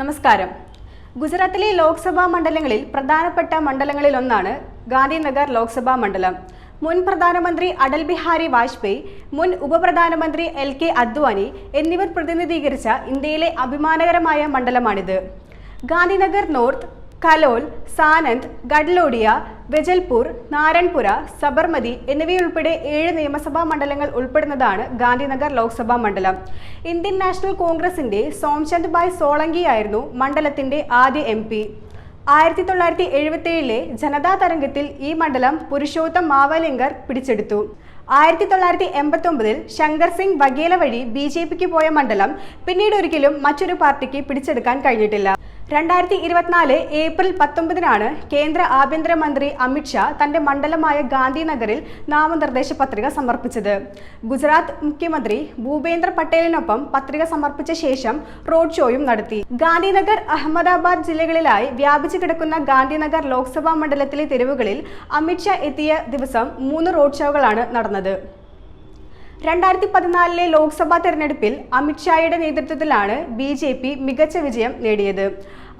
നമസ്കാരം. ഗുജറാത്തിലെ ലോക്സഭാ മണ്ഡലങ്ങളിൽ പ്രധാനപ്പെട്ട മണ്ഡലങ്ങളിലൊന്നാണ് ഗാന്ധിനഗർ ലോക്സഭാ മണ്ഡലം. മുൻ പ്രധാനമന്ത്രി അടൽ ബിഹാരി വാജ്പേയി മുൻ ഉപപ്രധാനമന്ത്രി എൽ കെ അദ്വാനി എന്നിവർ പ്രതിനിധീകരിച്ച ഇന്ത്യയിലെ അഭിമാനകരമായ മണ്ഡലമാണിത്. ഗാന്ധിനഗർ നോർത്ത് കലോൽ സാനന്ദ് ഗഡ്ലോഡിയ വെജൽപൂർ നാരൺപുര സബർമതി എന്നിവയുൾപ്പെടെ ഏഴ് നിയമസഭാ മണ്ഡലങ്ങൾ ഉൾപ്പെടുന്നതാണ് ഗാന്ധിനഗർ ലോക്സഭാ മണ്ഡലം. ഇന്ത്യൻ നാഷണൽ കോൺഗ്രസിന്റെ സോംചന്ദ് ഭായ് സോളങ്കിയായിരുന്നു മണ്ഡലത്തിന്റെ ആദ്യ എം പി. ആയിരത്തി തൊള്ളായിരത്തി എഴുപത്തിയേഴിലെ ജനതാ തരംഗത്തിൽ ഈ മണ്ഡലം പുരുഷോത്തം മാവലിംഗർ പിടിച്ചെടുത്തു. ആയിരത്തി തൊള്ളായിരത്തി എൺപത്തി ഒമ്പതിൽ ശങ്കർ സിംഗ് വഗേല വഴി ബി ജെ പിക്ക് പോയ മണ്ഡലം പിന്നീട് ഒരിക്കലും മറ്റൊരു പാർട്ടിക്ക് പിടിച്ചെടുക്കാൻ കഴിഞ്ഞിട്ടില്ല. രണ്ടായിരത്തി ഇരുപത്തിനാല് ഏപ്രിൽ പത്തൊമ്പതിനാണ് കേന്ദ്ര ആഭ്യന്തരമന്ത്രി അമിത്ഷാ തന്റെ മണ്ഡലമായ ഗാന്ധിനഗറിൽ നാമനിർദ്ദേശ പത്രിക സമർപ്പിച്ചത്. ഗുജറാത്ത് മുഖ്യമന്ത്രി ഭൂപേന്ദ്ര പട്ടേലിനൊപ്പം പത്രിക സമർപ്പിച്ച ശേഷം റോഡ് ഷോയും നടത്തി. ഗാന്ധിനഗർ അഹമ്മദാബാദ് ജില്ലകളിലായി വ്യാപിച്ചു കിടക്കുന്ന ഗാന്ധിനഗർ ലോക്സഭാ മണ്ഡലത്തിലെ തെരുവുകളിൽ അമിത്ഷാ എത്തിയ ദിവസം മൂന്ന് റോഡ് ഷോകളാണ് നടന്നത്. രണ്ടായിരത്തി പതിനാലിലെ ലോക്സഭാ തെരഞ്ഞെടുപ്പിൽ അമിത്ഷായുടെ നേതൃത്വത്തിലാണ് ബി ജെ പി മികച്ച വിജയം നേടിയത്.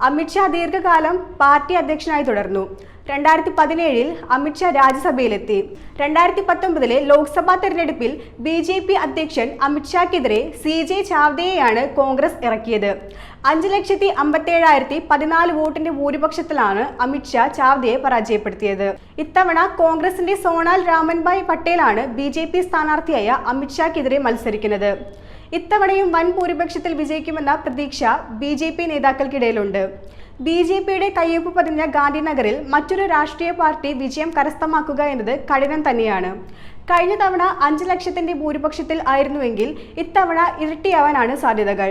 അമിത്ഷാ ദീർഘകാലം പാർട്ടി അധ്യക്ഷനായി തുടർന്നു. രണ്ടായിരത്തി പതിനേഴിൽ അമിത്ഷാ രാജ്യസഭയിലെത്തി. രണ്ടായിരത്തി പത്തൊമ്പതിലെ ലോക്സഭാ തെരഞ്ഞെടുപ്പിൽ ബി ജെ പി അധ്യക്ഷൻ അമിത്ഷാക്കെതിരെ സി ജെ ചാവ്ദയെയാണ് കോൺഗ്രസ് ഇറക്കിയത്. അഞ്ച് ലക്ഷത്തി അമ്പത്തേഴായിരത്തി പതിനാല് വോട്ടിന്റെ ഭൂരിപക്ഷത്തിലാണ് അമിത്ഷാ ചാവ്ദയെ പരാജയപ്പെടുത്തിയത്. ഇത്തവണ കോൺഗ്രസിന്റെ സോണാൽ രാമൻഭായ് പട്ടേലാണ് ബി ജെ പി സ്ഥാനാർത്ഥിയായ അമിത്ഷാക്കെതിരെ മത്സരിക്കുന്നത്. ഇത്തവണയും വൻ ഭൂരിപക്ഷത്തിൽ വിജയിക്കുമെന്ന പ്രതീക്ഷ ബി ജെ പി നേതാക്കൾക്കിടയിലുണ്ട്. ബി ജെ പിയുടെ കയ്യൊപ്പ് പതിഞ്ഞ ഗാന്ധിനഗറിൽ മറ്റൊരു രാഷ്ട്രീയ പാർട്ടി വിജയം കരസ്ഥമാക്കുക എന്നത് കഠിനം തന്നെയാണ്. കഴിഞ്ഞ തവണ അഞ്ച് ലക്ഷത്തിന്റെ ഭൂരിപക്ഷത്തിൽ ആയിരുന്നുവെങ്കിൽ ഇത്തവണ ഇരട്ടിയാവാനാണ് സാധ്യതകൾ.